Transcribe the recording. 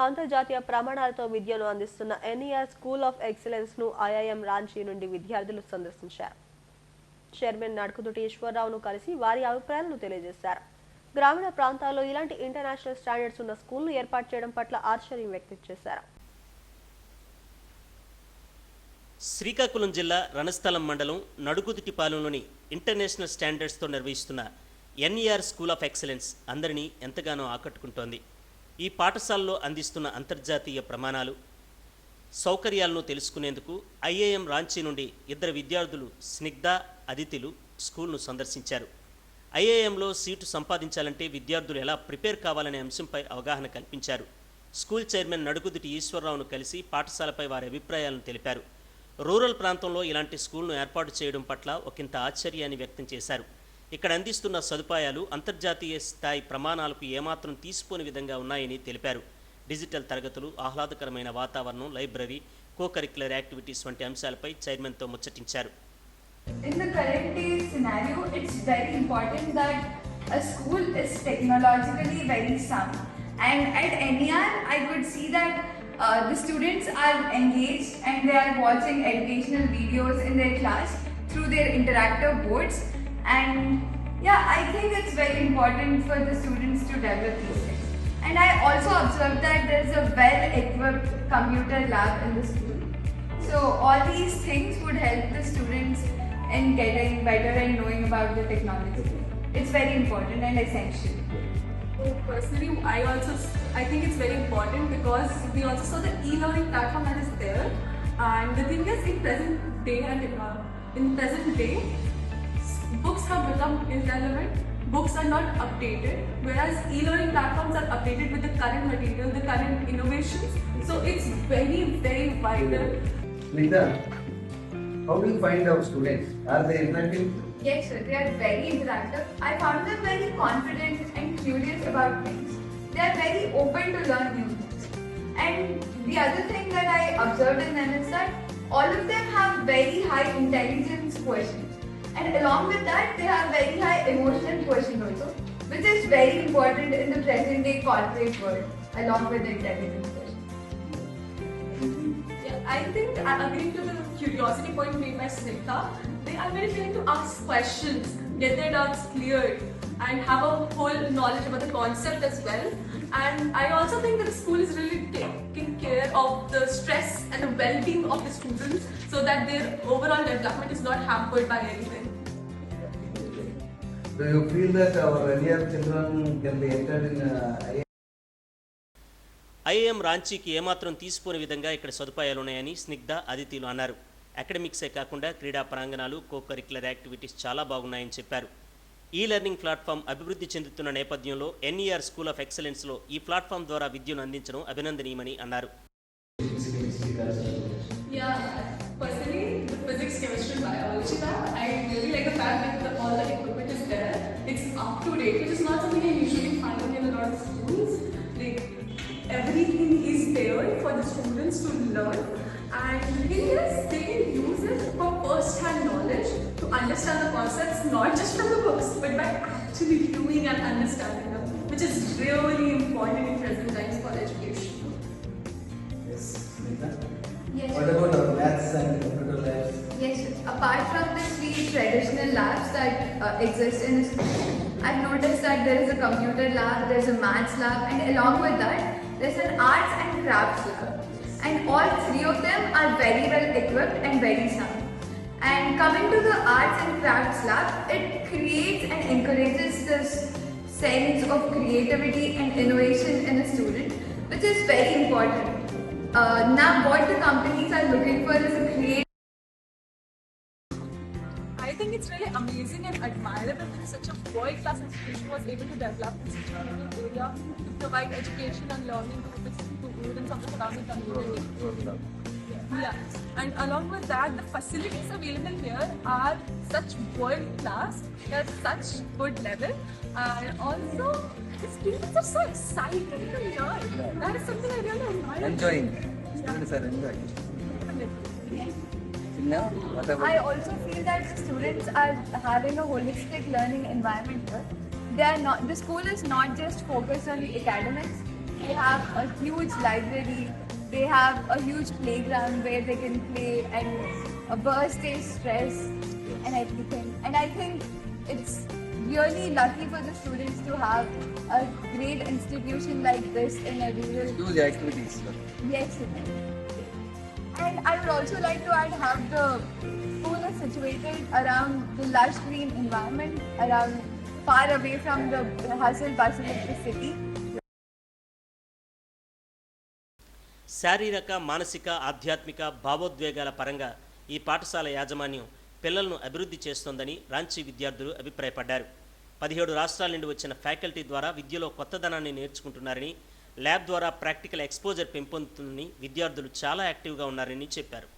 అంతర్జాతీయ ప్రమాణాలతో విద్యను అందిస్తున్న ఎన్ఈఆర్ స్కూల్ ఆఫ్ ఎక్సలెన్స్ను ఐఐఎం రాంచీ నుండి విద్యార్థులు సందర్శించారు. చైర్మన్ నడుకుదుటి ఈశ్వరరావును కలిసి వారి అభిప్రాయాలను తెలియజేశారు. గ్రామీణ ప్రాంతాల్లో ఇలాంటి ఇంటర్నేషనల్ స్టాండర్డ్స్ ఉన్న స్కూల్ను ఏర్పాటు చేయడం పట్ల ఆశ్చర్యం వ్యక్తం చేశారు. శ్రీకాకుళం జిల్లా రణస్థలం మండలం నడుగుదిటిపాలెంలోని ఇంటర్నేషనల్ స్టాండర్డ్స్తో నిర్వహిస్తున్న ఎన్ఈఆర్ స్కూల్ ఆఫ్ ఎక్సలెన్స్ అందరినీ ఎంతగానో ఆకట్టుకుంటోంది. ఈ పాఠశాలలో అందిస్తున్న అంతర్జాతీయ ప్రమాణాలు సౌకర్యాలను తెలుసుకునేందుకు ఐఏఎం రాంచీ నుండి ఇద్దరు విద్యార్థులు స్నిగ్ధ అదితిలు స్కూల్ను సందర్శించారు. ఐఏఎంలో సీటు సంపాదించాలంటే విద్యార్థులు ఎలా ప్రిపేర్ కావాలనే అంశంపై అవగాహన కల్పించారు. స్కూల్ చైర్మన్ నడుగుదిటి ఈశ్వరరావును కలిసి పాఠశాలపై వారి అభిప్రాయాలను తెలిపారు. రూరల్ ప్రాంతంలో ఇలాంటి స్కూల్ను ఏర్పాటు చేయడం పట్ల ఒకంత ఆశ్చర్యాన్ని వ్యక్తం చేశారు. ఇక్కడ అందిస్తున్న సదుపాయాలు అంతర్జాతీయ స్థాయి ప్రమాణాలకు ఏమాత్రం తీసిపోని విధంగా ఉన్నాయని తెలిపారు డిజిటల్ తరగతులు ఆహ్లాదకరమైన వాతావరణం లైబ్రరీ కో కరిక్యులర్ యాక్టివిటీస్ వంటి అంశాలపై చైర్మన్తో ముచ్చటించారు in the current day scenario, it's very important that a school is technologically very sound. And at NER, I could see that uh, the students are engaged and they are watching educational videos in their class through their interactive boards. And yeah, I think it's very important for the students to develop these things. And I also observed that there's a well-equipped computer lab in the school. So all these things would help the students in getting better and knowing about the technology. It's very important and essential. So personally, I also I think it's very important because we also saw the e-learning platform that is there, and the thing is, in present day and uh, in present day, books have become irrelevant. Books are not updated, whereas e-learning platforms are updated with the current material, the current innovations. So it's very very vital Nita, how do you find our students? Are they interactive? Yes, sir, they are very interactive. I found them very confident and curious about things. They are very open to learn new things. And the other thing that I observed in them is that all of them have very high intelligence quotient. And along with that, they have very high emotional quotient also, which is very important in the present day corporate world, along with the intelligence quotient. Yeah, I think uh, I agree to the curiosity point made by Snigdha. They are very willing to ask questions, get their doubts cleared, and have a whole knowledge about the concept as well. And I also think that the school is really taking care of the stress and the well-being of the students so that their overall development is not hampered by anything. Do you feel that our earlier children can be entered in uh? IAM రాంచీకి ఏమాత్రం తీసిపోని విధంగా ఇక్కడ సదుపాయాలు ఉన్నాయని స్నిగ్ధ అదితిలు అన్నారు అకాడమిక్సే కాకుండా క్రీడా ప్రాంగణాలు co curricular activities చాలా బాగున్నాయని చెప్పారు. ఈ లెర్నింగ్ ప్లాట్ఫామ్ అభివృద్ధి చెందుతున్న నేపథ్యంలో ఎన్ఈఆర్ స్కూల్ ఆఫ్ ఎక్సలెన్స్లో ఈ ప్లాట్ఫామ్ ద్వారా విద్యను అందించడం అభినందనీయమని అన్నారు. Everything is there for the students to learn. And the they can use it for first-hand knowledge to understand the concepts not just from the books, but by actually doing and understanding them, which is really important in present times for education. Yes, Nita. Yes. What about our maths and computer labs? Yes, apart from the three traditional labs that uh, exist in I've noticed that there is a computer lab, there's a maths lab, and along with that, there's an arts and crafts lab. And all three of them are very well equipped and very sound. And coming to the arts and crafts lab, it creates and encourages this sense of creativity and innovation in a student, which is very important. Uh, now, what the companies are looking for is a creative I think it's really amazing and admirable that such a world-class institution was able to develop a area to provide education and learning to its students of the surrounding community. Yeah, and along with that, the facilities available here are such world-class, they're such good level, and also the students are so excited to learn. That is something I really admire. Enjoying. Students are enjoying. Now? I also feel that the students are having a holistic learning environment here. They are not. The school is not just focused on the academics. They have a huge library. They have a huge playground where they can play and uh, burst their stress and everything. And I think it's really lucky for the students to have a great institution like this in a rural Do Huge activities. Yes. And I would also like to add how the school is situated around the lush green environment, around far away from the hustle bustle of the city. శారీరక మానసిక ఆధ్యాత్మిక భావోద్వేగాల పరంగా ఈ పాఠశాల యాజమాన్యం పిల్లలను అభివృద్ధి చేస్తోందని రాంచీ విద్యార్థులు అభిప్రాయపడ్డారు. పదిహేడు రాష్ట్రాల నుండి వచ్చిన ఫ్యాకల్టీ ద్వారా విద్యలో కొత్తదనాన్ని నేర్చుకుంటున్నారని ల్యాబ్ ద్వారా ప్రాక్టికల్ ఎక్స్పోజర్ పెంపొందుతుందని విద్యార్థులు చాలా యాక్టివ్గా ఉన్నారని చెప్పారు.